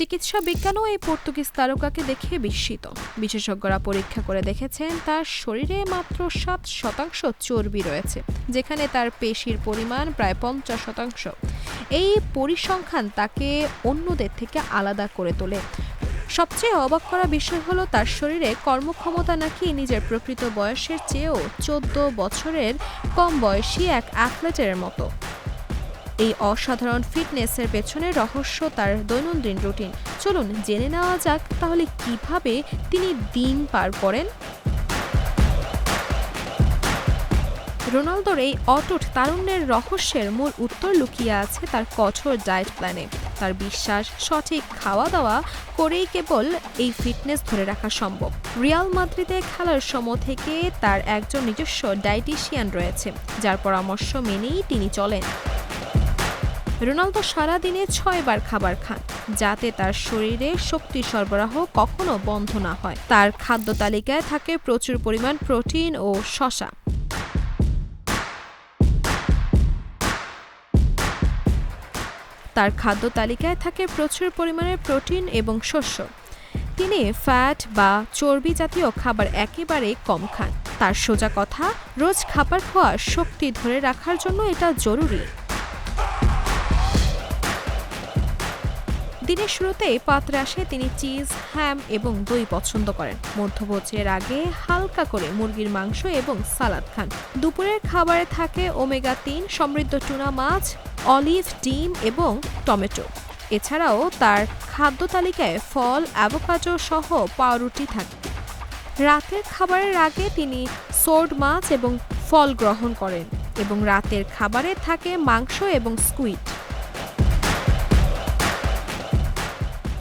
চিকিৎসা বিজ্ঞানও এই পর্তুগিজ তারকাকে দেখে বিস্মিত। বিশেষজ্ঞরা পরীক্ষা করে দেখেছেন, তার শরীরে মাত্র সাত শতাংশ চর্বি রয়েছে, যেখানে তার পেশির পরিমাণ প্রায় পঞ্চাশ শতাংশ। এই পরিসংখ্যান তাকে অন্যদের থেকে আলাদা করে তোলে। সবচেয়ে অবাক করা বিষয় হলো, তার শরীরে কর্মক্ষমতা নাকি নিজের প্রকৃত বয়সের চেয়েও চোদ্দ বছরের কম বয়সী এক অ্যাথলেটের মতো। এই অসাধারণ ফিটনেসের পেছনে রহস্য তার দৈনন্দিন রুটিন। চলুন জেনে নেওয়া যাক তাহলে কীভাবে তিনি দিন পার করেন। রোনালদোর এই অটুট তারুণ্যের রহস্যের মূল উত্তর লুকিয়ে আছে তার কঠোর ডায়েট প্ল্যানে। তার বিশ্বাস, সঠিক খাওয়া দাওয়া করেই কেবল এই ফিটনেস ধরে রাখা সম্ভব। রিয়াল মাদ্রিদে খেলার সময় থেকে তার একজন নিজস্ব ডায়েটিশিয়ান রয়েছে, যার পরামর্শ মেনেই তিনি চলেন। রোনালদো সারাদিনে ছয়বার খাবার খান, যাতে তার শরীরে শক্তি সরবরাহ কখনো বন্ধ না হয়। তার খাদ্য তালিকায় থাকে প্রচুর পরিমাণ প্রোটিন ও শশা। তার খাদ্য তালিকায় থাকে প্রচুর পরিমাণে প্রোটিন এবং শস্য। তিনি ফ্যাট বা চর্বি জাতীয় খাবার একেবারে কম খান। তার সোজা কথা, রোজ খাবার খাওয়া শক্তি ধরে রাখার জন্য এটা জরুরি। দিনের শুরুতেই পাত্রে আসে তিনি চিজ, হ্যাম এবং দই পছন্দ করেন। মধ্যভোজের আগে হালকা করে মুরগির মাংস এবং সালাদ খান। দুপুরের খাবারে থাকে ওমেগা তিন, সমৃদ্ধ টুনা মাছ, অলিভ ডিম এবং টমেটো। এছাড়াও তার খাদ্য তালিকায় ফল, অ্যাভোকাডো সহ পাউরুটি থাকে। রাতের খাবারের আগে তিনি সোর্ড মাছ এবং ফল গ্রহণ করেন এবং রাতের খাবারে থাকে মাংস এবং স্কুইড।